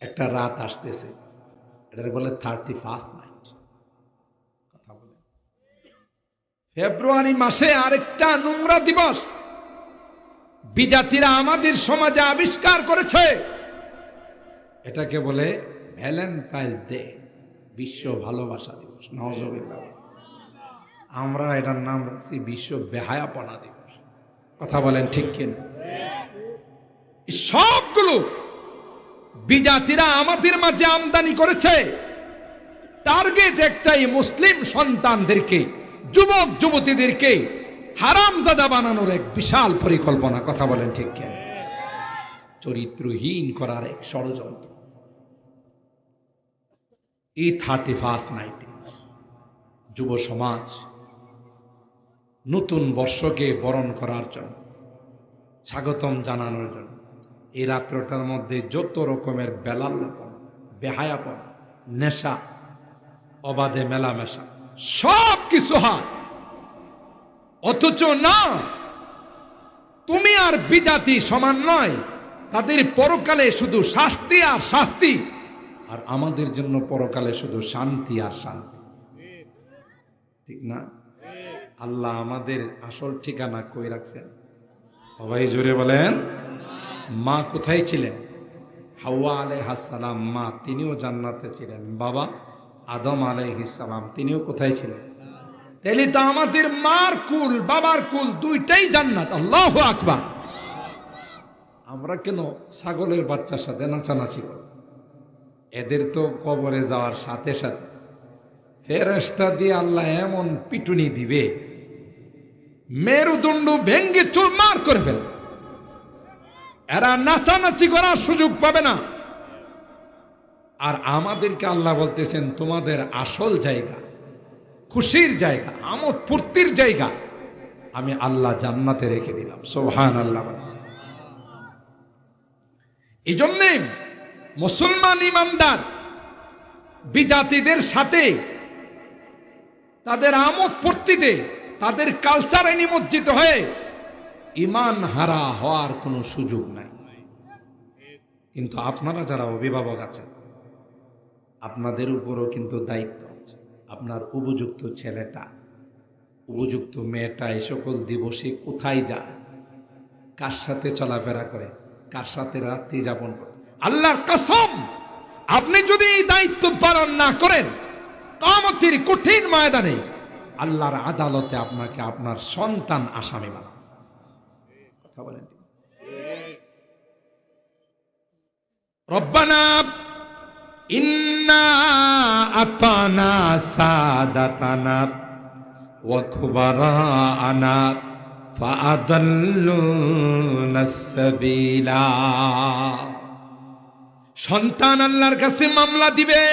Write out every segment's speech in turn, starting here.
একটা রাত আসতেছে। এটার বলে থার্টি ফার্স্ট নাইট কথা বলে। ফেব্রুয়ারি মাসে আরেকটা নোংরা দিবস। বিজাতিরা আমাদের সমাজে আবিষ্কার করেছে। এটাকে বলে ভ্যালেন্টাইন্স ডে, বিশ্ব ভালোবাসা দিবস। নজবিল্লাহ আমরা এটার নাম রাখছি বিশ্ব বেহায়াপনা দিবস। কথা বলেন ঠিক কিনা? সবগুলো বিজাতিরা আমাদের মাঝে আমদানি করেছে। টার্গেট একটাই মুসলিম সন্তানদেরকে, যুবক যুবতীদেরকে হারামজাদা বানানোর এক বিশাল পরিকল্পনা, কথা বলেন ঠিক কেন চরিত্রহীন করার এক ষড়যন্ত্র। এই থার্টি ফার্স্ট নাইটে যুব সমাজ নতুন বর্ষকে বরণ করার জন্য স্বাগতম জানানোর জন্য এই রাত্রটার মধ্যে যত রকমের বেলাল্লাপন বেহায়াপন, নেশা, অবাধে মেলামেশা, সব কিছু হয়। অথচ না, তুমি আর বিজাতি সমান নয়, তাদের পরকালে শুধু শাস্তি আর শাস্তি, আর আমাদের জন্য পরকালে শুধু শান্তি আর শান্তি। ঠিক না? আল্লাহ আমাদের আসল ঠিকানা কই রাখছেন? সবাই জোরে বলেন। মা কোথায় ছিলেন? হাওয়া আলাইহাসালাম মা তিনিও জান্নাতে ছিলেন। বাবা আদম আলাইহিসালাম তিনিও কোথায় ছিলেন? তাহলে তো আমাদের মার কুল, বাবার কুল দুইটাই জান্নাত। আল্লাহ আকবার। আমরা কেন ছাগলের বাচ্চার সাথে নাচানাচি করি এদের তো কবরে যাওয়ার সাথে সাথে ফেরেস্তা দিয়ে আল্লাহ এমন পিটুনি দিবে, মেরুদণ্ড ভেঙ্গে চুরমার করে ফেলবে। এরা নাচানাচি করার সুযোগ পাবে না। আর আমাদেরকে আল্লাহ বলতেছেন, তোমাদের আসল জায়গা, খুশির জায়গা, আমোদ ফুর্তির জায়গা আমি আল্লাহ জান্নাতে রেখে দিলাম। সোহান আল্লাহ এই জন্যে মুসলমান ইমানদার, বিজাতিদের সাথে, তাদের আমোদ ফুর্তিতে, তাদের কালচারে নিমজ্জিত হয়ে ইমান হারা হওয়ার কোনো সুযোগ নাই। কিন্তু আপনারা যারা অভিভাবক আছেন, আপনাদের উপরও কিন্তু দায়িত্ব আছে। আপনার উপযুক্ত ছেলেটা, উপযুক্ত মেয়েটা এই সকল দিবসে কোথায় যায়? কার সাথে চলাফেরা করে? কার সাথে রাত্রি যাপন করে? আল্লাহর কসম, আপনি যদি এই দায়িত্ব পালন না করেন কামতির কঠিন ময়দানে আল্লাহর আদালতে আপনাকে আপনার সন্তান আসামি বানাবে। কথা বলেন সন্তান আল্লাহর কাছে মামলা দিবে,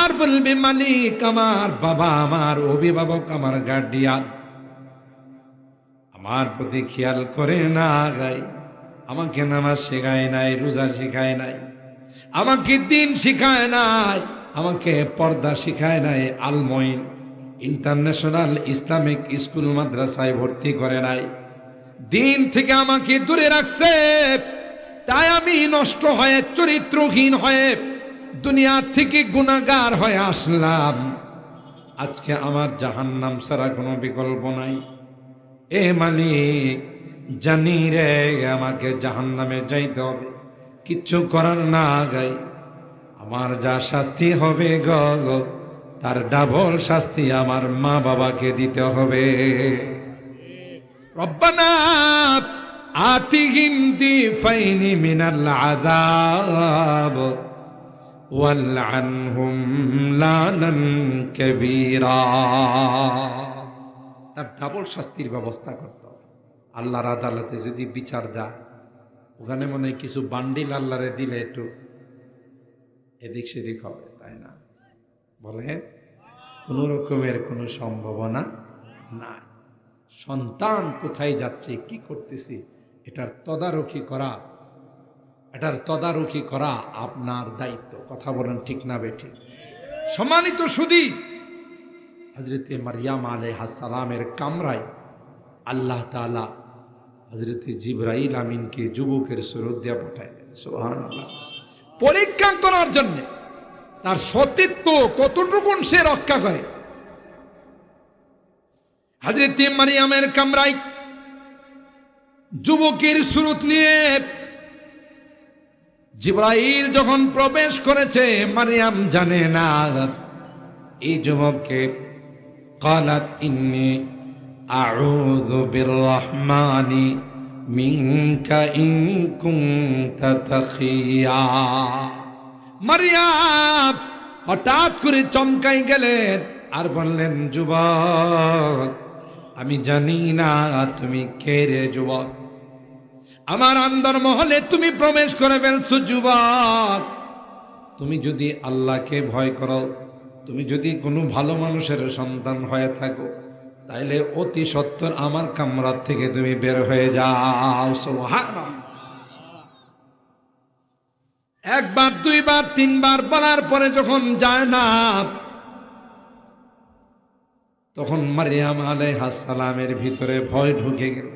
আর বলবে, মালিক আমার বাবা, আমার অভিভাবক, আমার গার্ডিয়ান আমার প্রতি খেয়াল করে না গাই আমাকে নামাজ শেখায় নাই, রোজা শেখায় নাই, আমাকে দিন শিখায় নাই, আমাকে পর্দা শিখায় নাই, আলমইন ইন্টারন্যাশনাল ইসলামিক স্কুল মাদ্রাসায় ভর্তি করে নাই। দিন থেকে আমাকে দূরে রাখছে, তাই আমি নষ্ট হয়ে, চরিত্রহীন হয়ে, দুনিয়া থেকে গুণাগার হয়ে আসলাম। আজকে আমার জাহান্নাম ছাড়া কোনো বিকল্প নাই। এ মালিক, জানি রে, আমাকে জাহান নামে যাইতে হবে। কিচ্ছু করার না গাই। আমার যা শাস্তি হবে গ, তার ডাবল শাস্তি আমার মা বাবাকে দিতে হবে। রব্বানা আতিহিম কাবীরা। তার ডাবল শাস্তির ব্যবস্থা করতে আল্লাহর আদালতে যদি বিচার দেয়, ওখানে মনে হয় কিছু বান্ডিল আল্লাহরে দিলে একটু এদিক সেদিক হবে, তাই না? বলে কোনো রকমের কোনো সম্ভাবনা নাই। সন্তান কোথায় যাচ্ছে, কি করতেছি, এটার তদারকি করা, এটার তদারকি করা আপনার দায়িত্ব। কথা বলেন ঠিক না বেঠিক সম্মানিত সুদী হজরতে মারিয়াম আলাইহাসালামের কামরায় আল্লাহ তালা হজরতে জিব্রাইল আমিনকে যুবকের দিয়া পাঠাইলেন সোহান পরীক্ষা করার জন্য তার সতীত্ব কতটুকুন সে রক্ষা করে? হাজরত মারিয়ামের কামরাই যুবকের সুরত নিয়ে জিব্রাইল যখন প্রবেশ করেছে, মারিয়াম জানে না, এই যুবককে قالت إني أعوذ بالرحمن منك إن كنت تقيا মারিয়াম হঠাৎ করে চমকাই গেলেন আর বললেন যুবক আমি জানি না তুমি কে রে যুবক আমার আন্দর মহলে তুমি প্রবেশ করে ফেলছো যুবক তুমি যদি আল্লাহকে ভয় করো তুমি যদি কোনো ভালো মানুষের সন্তান হয়ে থাকো, তাইলে অতি সত্তর আমার কামরার থেকে তুমি বের হয়ে যাও। একবার, দুইবার, তিনবার বলার পরে যখন যায় না, তখন মারিয়াম আলাইহাস সালামের ভিতরে ভয় ঢুকে গেল।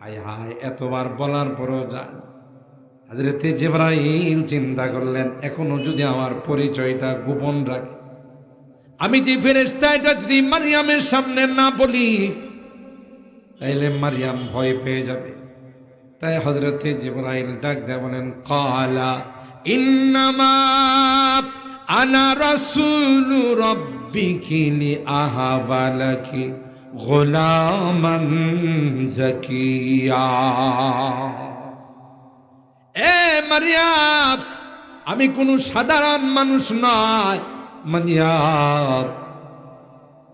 হায় হায়, এতবার বলার পরও যায় হাজরতে জেবরাইল চিন্তা করলেন, এখনও যদি আমার পরিচয়টা গোপন রাখে। আমি যে ফেরেস্তা এটা যদি মারিয়ামের সামনে না বলি, তাইলে মারিয়াম ভয় পেয়ে যাবে। তাই হজরতে জিবরাইল ডাক দেয় বলেন, কালা ইন্নামা আনা রাসূলু রাব্বিকি লি আহাবালাকি গোলামান জাকিয়া। মারিয়াম, আমি কোনো সাধারণ মানুষ নয়। মারিয়াম,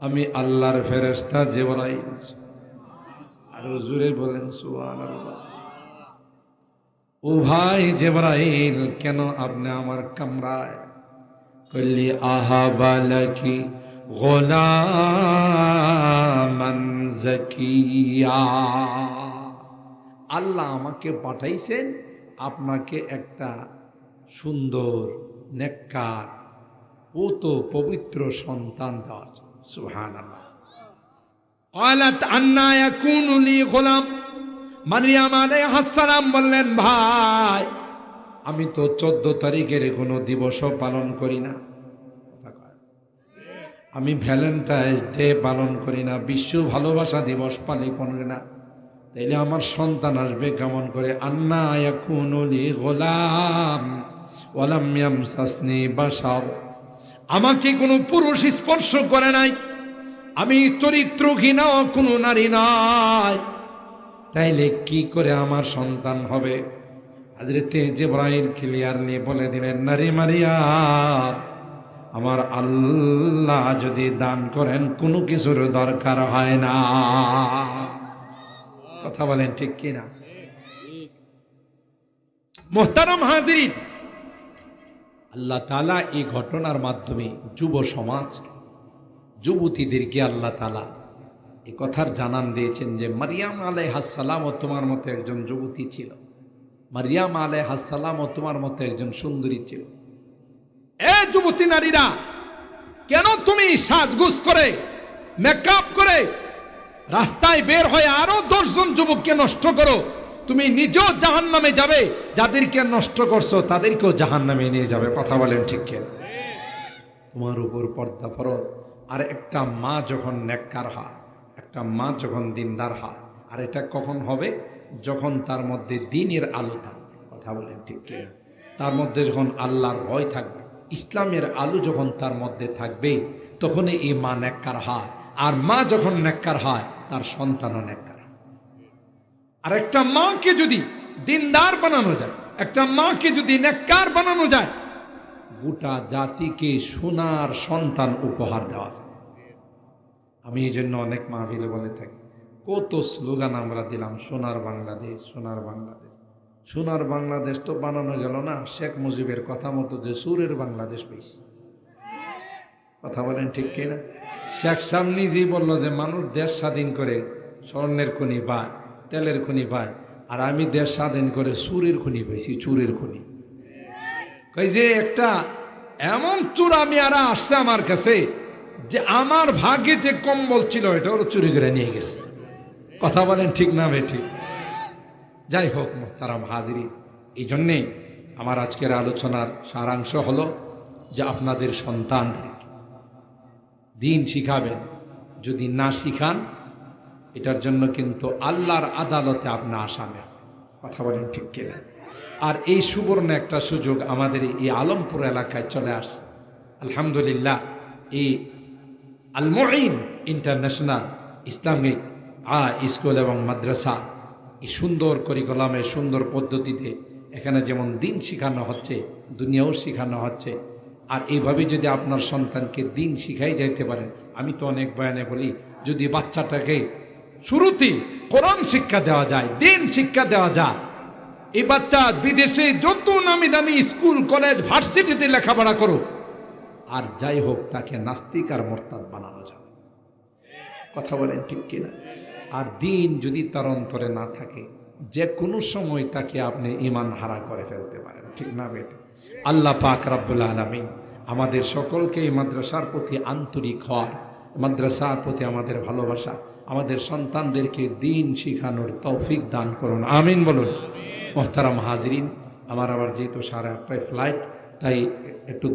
আমি আল্লাহর ফেরেস্তা জিবরাইল। আর জুড়ে বলেন, সুবহানাল্লাহ। ও ভাই জেবরাইল, কেন আপনি আমার কামরায়? কল্লি আহাবালাকি গোলামান জাকিয়া। আল্লাহ আমাকে পাঠাইছেন আপনাকে একটা সুন্দর, নেককার তো পবিত্র সন্তান দেওয়ার সুহান গোলাম। মারিয়াম আলাই হাসালাম বললেন, ভাই, আমি তো চোদ্দ তারিখের কোনো দিবসও পালন করি না। আমি ভ্যালেন্টাইন ডে পালন করি না, বিশ্ব ভালোবাসা দিবস পালন করি না। তাইলে আমার সন্তান আসবে কেমন করে? আন্না ইয়াকুনুলি গোলাম ওয়ালাম ইয়ামসাসনি বাশার। আমাকে কোনো পুরুষ স্পর্শ করে নাই। আমি চরিত্র চরিত্রহীন, কোনো নারী নাই। তাইলে কি করে আমার সন্তান হবে? হাজরেতে জেব্রাইল ক্লিয়ারলি বলে দিলেন, নারী মারিয়া, আমার আল্লাহ যদি দান করেন, কোনো কিছুর দরকার হয় না। কথা বলেন ঠিক কিনা? মোহতারাম হাজির আল্লাহ তালা এই ঘটনার মাধ্যমে যুব সমাজ যুবতীদেরকে আল্লাহ তালা এ কথার জানান দিয়েছেন যে মারিয়াম আলাই হাসালাম ও তোমার মতো একজন যুবতী ছিল। মারিয়াম আলাই হাসালাম ও তোমার মতো একজন সুন্দরী ছিল। এ যুবতী নারীরা কেন তুমি সাজগুজ করে মেকআপ করে রাস্তায় বের হয়ে আরও দশজন যুবককে নষ্ট করো। তুমি নিজেও জাহান নামে যাবে। যাদেরকে নষ্ট করছ, তাদেরকেও জাহান নামে নিয়ে যাবে। কথা বলেন ঠিক? তোমার উপর পর্দা ফরজ। আর একটা মা যখন নেককার হয়, একটা মা যখন দিনদার হয়, আর এটা কখন হবে? যখন তার মধ্যে দিনের আলো থাকবে। কথা বলেন ঠিক? তার মধ্যে যখন আল্লাহর ভয় থাকবে, ইসলামের আলো যখন তার মধ্যে থাকবে তখনই এই মা নেককার হয়। আর মা যখন নেককার হয় তার সন্তানও নেককার হয়। আর একটা মাকে যদি দিনদার বানানো যায়, একটা মাকে যদি নেককার বানানো যায়, গোটা জাতিকে সোনার সন্তান উপহার দেওয়া যায়। আমি এই জন্য অনেক মাহফিলে বলে থাকি, কত স্লোগান আমরা দিলাম, সোনার বাংলাদেশ সোনার বাংলাদেশ। সোনার বাংলাদেশ তো বানানো গেল না, শেখ মুজিবের কথা মতো যে সুরের বাংলাদেশ পেয়েছি কথা বলেন ঠিক কিনা? শেখ সাহেব নিজেই বলল যে, মানুষ দেশ স্বাধীন করে স্বর্ণের খনি পায়, তেলের খনি পায়, আর আমি দেশ স্বাধীন করে সুরের খুনি পেয়েছি চুরের খনি। কই যে, একটা এমন চোরা মেয়ারা আসছে আমার কাছে যে, আমার ভাগে যে কম্বল ছিল, এটা ওরা চুরি করে নিয়ে গেছে। কথা বলেন ঠিক না ভাই, ঠিক। যাই হোক তারা হাজিরি, এই জন্যে আমার আজকের আলোচনার সারাংশ হলো যে, আপনাদের সন্তানদের দিন শিখাবেন। যদি না শিখান, এটার জন্য কিন্তু আল্লাহর আদালতে আপনার আসামে। কথা বলেন ঠিক কিনা? আর এই সুবর্ণ একটা সুযোগ আমাদের এই আলমপুর এলাকায় চলে আসছে। আলহামদুলিল্লাহ, এই আলমইন ইন্টারন্যাশনাল ইসলামিক আ স্কুল এবং মাদ্রাসা এই সুন্দর করিকুলামের সুন্দর পদ্ধতিতে এখানে যেমন দিন শেখানো হচ্ছে, দুনিয়াও শেখানো হচ্ছে আর এইভাবে যদি আপনার সন্তানকে দিন শিখাই যাইতে পারেন, আমি তো অনেক বয়ানে বলি, যদি বাচ্চাটাকে শুরুতেই কোরআন শিক্ষা দেওয়া যায়, দিন শিক্ষা দেওয়া যায়, এই বাচ্চা বিদেশে যত নামি দামি স্কুল, কলেজ, ভার্সিটিতে লেখাপড়া করুক, আর যাই হোক, তাকে নাস্তিক আর মোরতাদ বানানো যাবে। কথা বলেন ঠিক কিনা? আর দিন যদি তার অন্তরে না থাকে যে কোনো সময় তাকে আপনি ইমান হারা করে ফেলতে পারেন, ঠিক না বেটা? আল্লাহ পাক রাব্বুল আলমিন আমাদের সকলকে এই মাদ্রাসার প্রতি আন্তরিক হওয়ার, মাদ্রাসার প্রতি আমাদের ভালোবাসা, আমাদের সন্তানদেরকে দিন শিখানোর তৌফিক দান করুন। আমিন বলুন। মোহতারাম হাজরিন, আমার আবার যেহেতু সাড়ে আটটায় ফ্লাইট তাই একটু